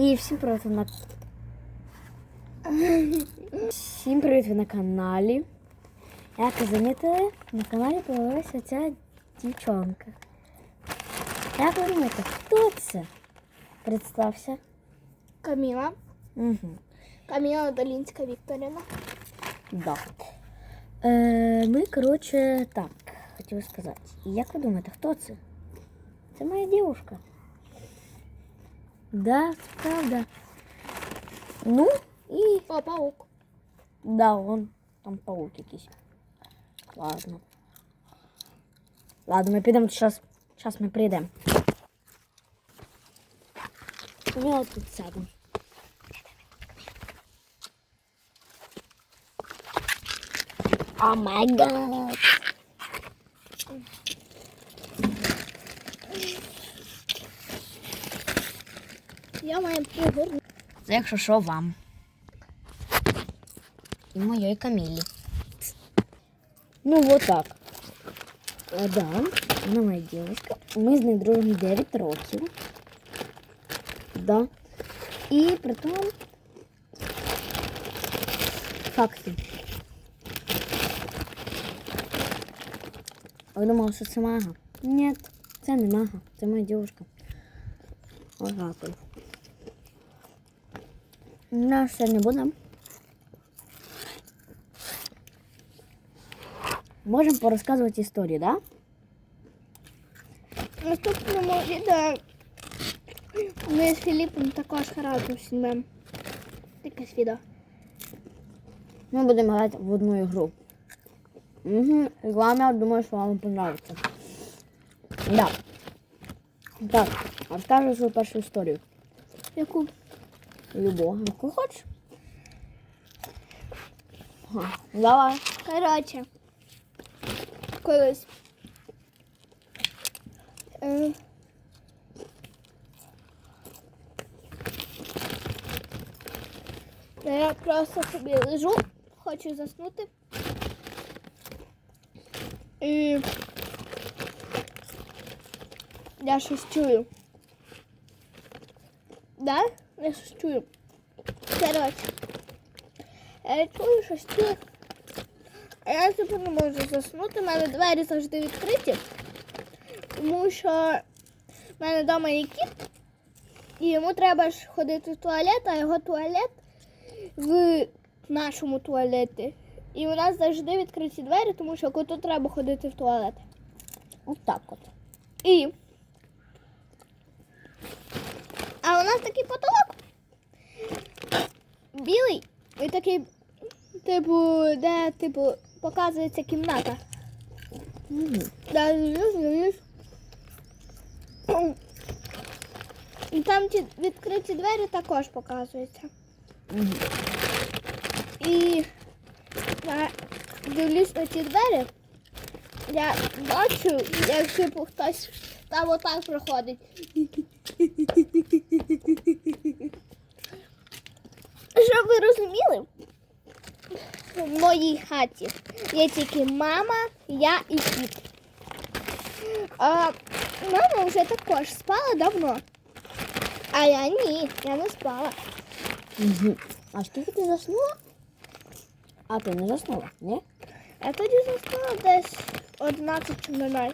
І всім привіт на всім привіт ви на каналі. Як ви замітили, на каналі появилася ця дівчонка. Як ви думаєте, хто це? Представся. Каміла. Угу. Каміла Долінська Вікторівна. Да. Е, ми, коротше, так, хотіла сказати. Як ви думаєте, хто це? Це моя дівушка. Да, правда. Ну, і О, паук. Да, он там паук якийсь. Ладно. Ладно, ми підемо зараз. Зараз ми прийдемо. Ми тут сядемо. О май гад. Я маю пригорну. Це якщо що вам. І моєї Камілі. Ну, вот так. А, да, вона моя дівчинка. Ми з нею дружимо 9 років. Да. І при тому факти. А ви думали, що це мага? Ні, це не мага, це моя дівчинка. Ага, тут. На все не будемо. Можемо порозказувати історію, да? Наступному відео ми з Філіпом також разом знімемо якесь відео. Ми будемо грати в одну ігру. Угу. Реклама, думаю, що вам понравиться. Да. Так, розкажу свою першу історію. Яку? Любого, яку хочеш. Ага. Давай. Коротше. Колись. Е, Я просто собі лежу, хочу заснути. І я щось чую. Да? Я щось чую. Коротше. Я чую щось чую. Я типу не можу заснути, у мене двері завжди відкриті, тому що в мене вдома є кіт, і йому треба ж ходити в туалет, а його туалет в нашому туалеті. І у нас завжди відкриті двері, тому що коту треба ходити в туалет. Ось так от. І. А у нас такий потолок. Білий. І такий, типу, де, типу, показується кімната. І там ті відкриті двері також показуються. І я дивлюсь на ті двері. Я бачу, як типу хтось там отак проходить. Щоб ви розуміли, в моїй хаті є тільки мама, я і кіт. А мама вже також спала давно. А я ні, я не спала. Угу. А скільки ти заснула? А ти не заснула, ні? Я тоді заснула десь 11.00.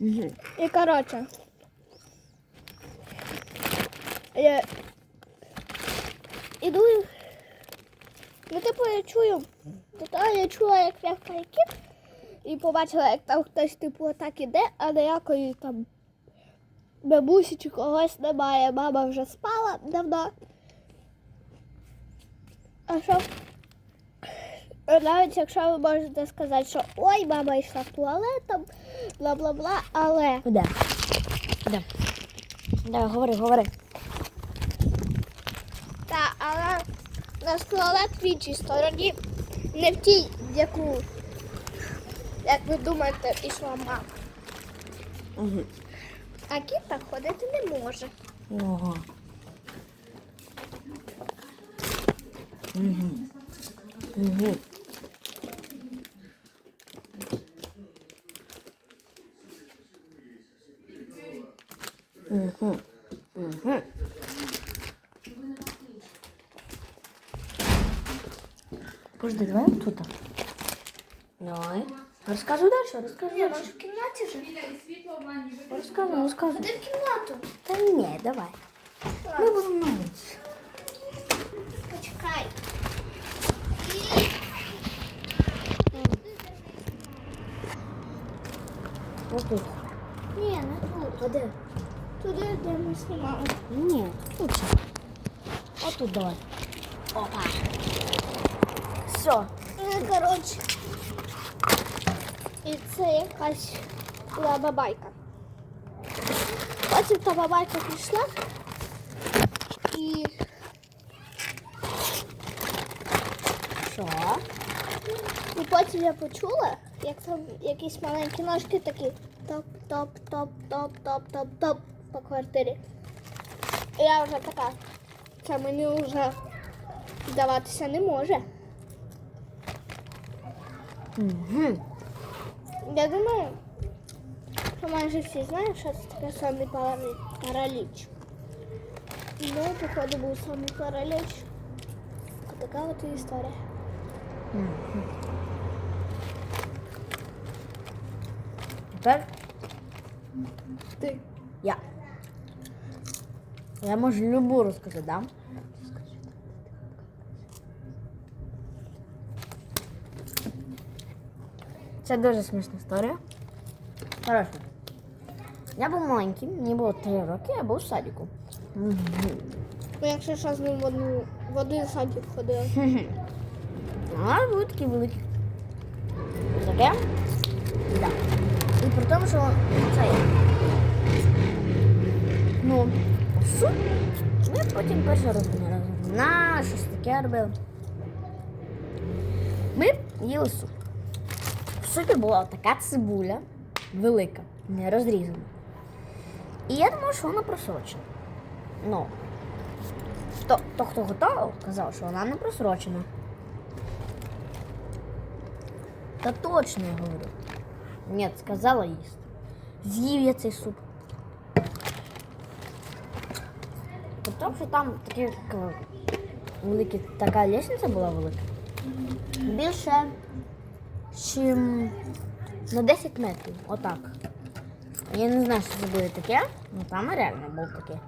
Угу. І коротше. Я іду. Ну, типу, я чую. Та я чула, як в'явкає кіт, і побачила, як там хтось, типу, отак іде, а ніякої там бабусі чи когось немає. Мама вже спала давно. А що? Навіть якщо ви можете сказати, що ой, мама йшла в туалет, там, бла-бла-бла, але Куди? Куди? Давай, говори, говори. Та, але туалет в іншій стороні, не в тій, яку, як ви думаєте, ішла мама. Угу. А кіт так ходити не може. Ого. Угу. Угу. Угу. Угу. Подожди, давай тут. Давай. Розкажу далі, розкажу Ні, далі. може в кімнаті вже? Розказуй, розказуй. Ходи в кімнату. Та ні, давай. Ми будемо на вулиці. Почекай. Ось тут. Ні, не тут. А де? Туди, де ми знімали. Ні, тут. же. Отут давай. Опа. Все. Ну, коротше. І це якась була бабайка. Потім та бабайка пішла і Що? І потім я почула, як там якісь маленькі ножки такі топ-топ-топ-топ-топ-топ-топ по квартирі. І я вже така, це мені вже здаватися не може. Угу. Я думаю, що майже всі знають, що це таке сонний параліч. параліч. Ну, походу, був сонний параліч. Така от і історія. Тепер Ти. я. Я можу любу розказати, да? Це дуже смішна історія. Хорошо. Я був маленький, мені було три роки, я був в садіку. Ми, якщо що, з ним в одну в один садик ходили. А були такі великі. Таке? Да. І при тому, що це є. Ну, суп. Ми потім раз не разом. На, щось таке робили. Ми їли суп. В супі була така цибуля велика, не розрізана. І я думала, що вона просрочена. Ну, то, то хто готував, казав, що вона не просрочена. Та точно я говорю. Нет, сказала їсти. З'їв я цей суп. Тому що там такі як, великі, така лестниця була велика. Більше, чим на 10 метрів. Отак. Я не знаю, що це буде таке, але там реально було таке.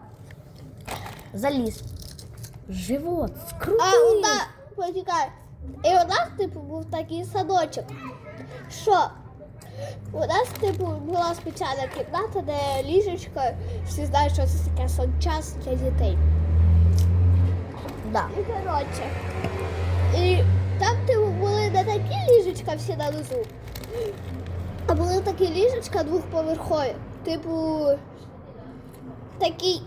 Заліз. Живот, скрутив. А почекай, і у нас, типу, був такий садочок, що у нас, типу, була спеціальна кімната, де ліжечко, всі знають, що це таке сончас для дітей. Да. І коротше. І там, типу, були не такі ліжечка всі на низу, а були такі ліжечка двохповерхові. Типу, такий.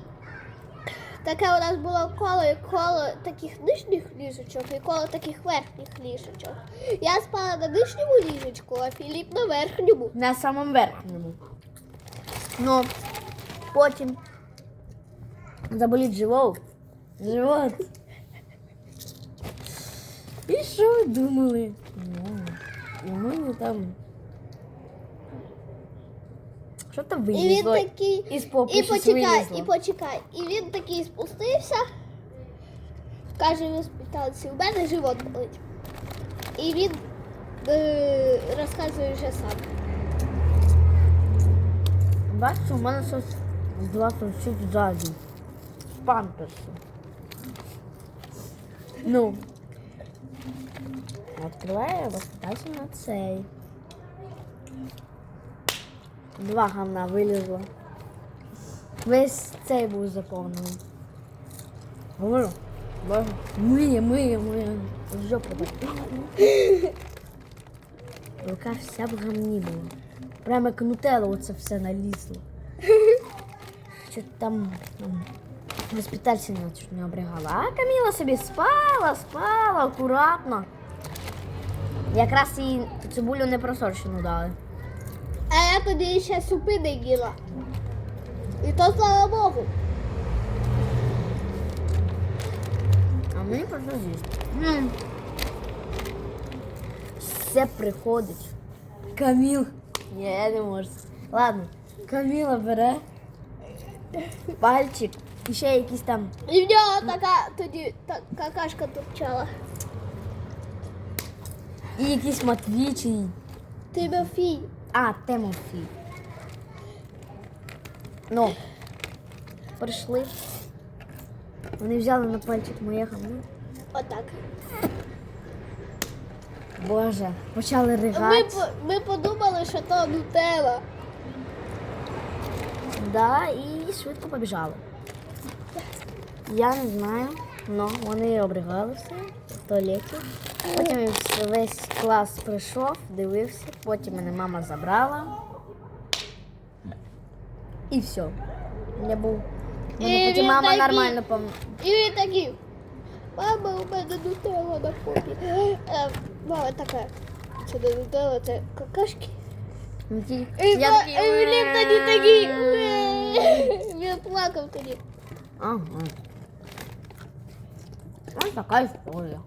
Таке у нас було коло і коло таких нижніх ліжечок і коло таких верхніх ліжечок. Я спала на нижньому ліжечку, а Філіп на верхньому. На самому верхньому. Ну, потім заболіть живот. Живот. І що думали? Ну, у мене там. Що там І він такий. Із І почекай, вилізло. і почекай. І він такий спустився. Каже в госпіталці, у мене живот болить. І він е, розказує вже сам. Бачиш, у мене щось злато чуть ззаді. Памперси. Ну. Відкриваю, розпитайся на. Два гамна вилізло. Весь цей був заповнений. Говорю. Боже, миє, миє, миє. Жопу так. Рука вся в гамні була. Прямо як нутелла оце все налізло. Що там, там в госпітальці нас не обригала. А Каміла собі спала, спала, акуратно. Якраз їй цибулю не просрочену дали. А я тоді ще супи не їла. І то слава Богу. А мені просто з'їсти. М. Все приходить. Каміл. Ні, я не можу. Ладно, Каміла бере пальчик і ще якісь там. І в нього така тоді та, какашка торчала. І якийсь Матвій чи... Тимофій. А, Тимофій. Ну, прийшли. Вони взяли на пальчик моє гамно. Отак. Боже, почали ригати. по- ми подумали, що то нутелла. Да, і швидко побіжали. Я не знаю, але вони обригали все туалеті. Потім весь клас прийшов, дивився, потім мене мама забрала. І все. Я був. Мене І потім він мама такий- нормально пом... І він такий. Мама, у мене нутелла на попі. Е, мама така. Це не нутелла, це какашки. Ну, ті- І Я ба- такий, і він тоді такий. «Е». Він плакав тоді. Ага. Ось така історія.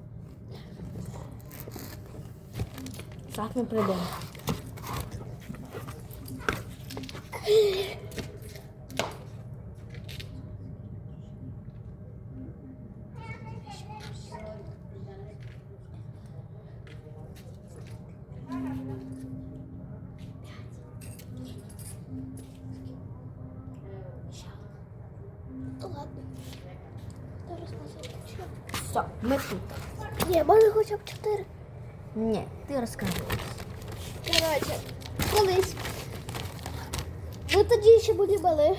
Зараз ми прийдемо. Ладно. Зараз посмотрю. Все, ми тут. Ні, може хоча б чотири. Ні, ти розкажи. Коротше, колись. Ми тоді ще були мали.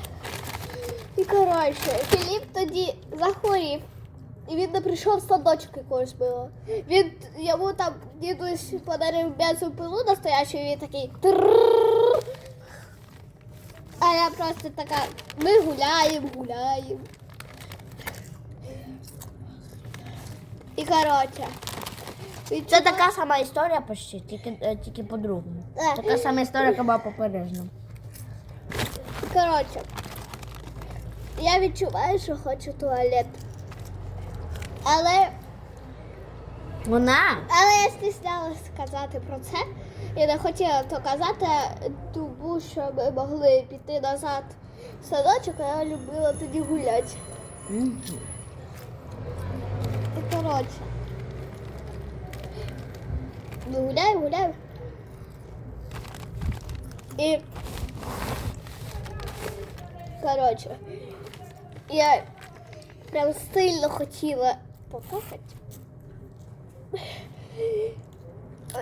І коротше, Філіп тоді захворів. І він не прийшов в садочок якогось було. Він йому там дідусь подарив м'ясу пилу настоящу, і він такий. А я просто така, ми гуляємо, гуляємо. І коротше. Це така сама історія почти, тільки, е, тільки по-другому. Е. Така сама історія, яка була попередня. Коротше, я відчуваю, що хочу туалет. Але, Вона? але я стіснялася сказати про це. І не хотіла то казати, тому що ми могли піти назад в садочок, а я любила тоді гуляти. Мгм. І коротше. Ми гуляємо, гуляємо. І коротше, я прям сильно хотіла покохати.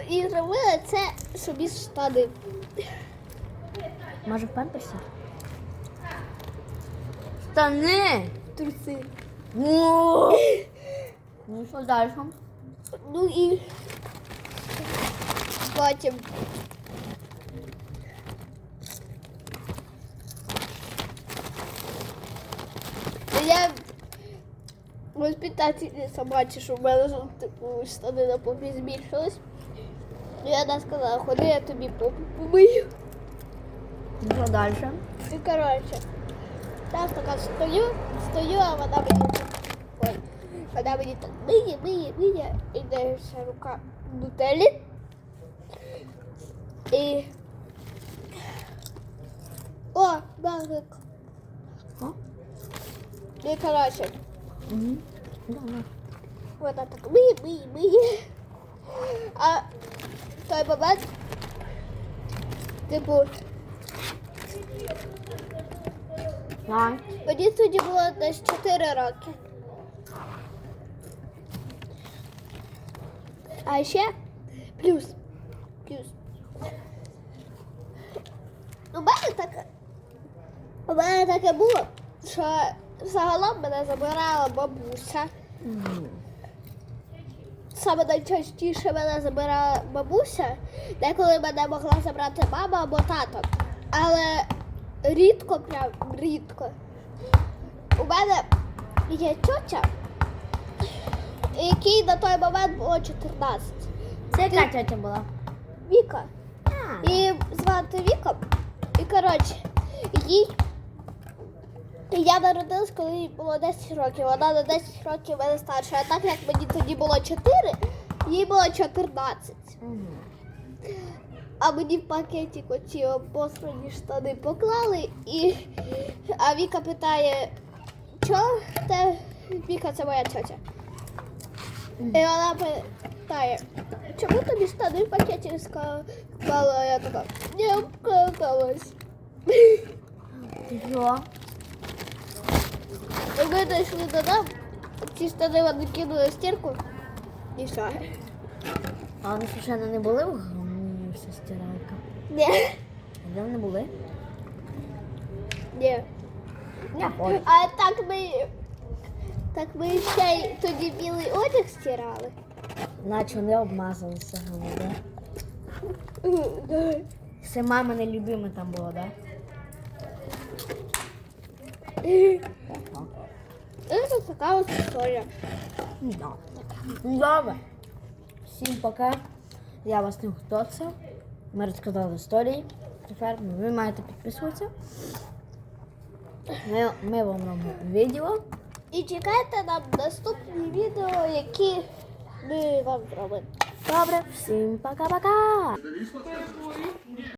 І зробила це собі з штани. Може в памперсі? Штани! Труси. Ну що далі? Ну і потім. Я воспитательниця собачі, що в мене типу штани на попі збільшились. І вона сказала, ходи, я тобі попу помию. Ну що далі? І коротше, я така стою, стою, а вона мені так, ой, вона мені так миє, миє, миє, і дивиться рука нутелі. І... О, багик. О? І коротше, Угу. Давай. вона так миє, миє, миє. А той момент, типу, Давай. Мені тоді було десь 4 роки. А ще. У мене таке. У мене таке було, що загалом мене забирала бабуся. Саме найчастіше мене забирала бабуся, деколи мене могла забрати мама або тато. Але рідко, прям рідко. У мене є тьотя, якій на той момент було 14. Це яка тетя була? Віка. Її звати Віка. І коротше, їй. Я народилась, коли їй було 10 років. Вона на 10 років мене старша. А так як мені тоді було 4, їй було 14. А мені в пакеті оці обосрані штани поклали, і а Віка питає, що те Віка це моя тьотя. І вона питає, чому тобі штани в пакеті склала? Я така, не обкакалась. Що? Ми дійшли додому, ці штани вони кинули стірку і все. А вони звичайно не були в гамні вся стиралка. Ні. А де вони були? Ні. А так ми, так ми ще й тоді білий одяг стирали. Наче вони обмазалися гамні, да? Це мамине любиме там було, да? Це така ось історія. Да. Добре. Всім пока. Я вас не хто це. Ми розказали історії. Тепер ви маєте підписуватися. Ми, ми вам робимо відео. І чекайте на наступні відео, які ми вам зробимо. Добре, всім пока-пока.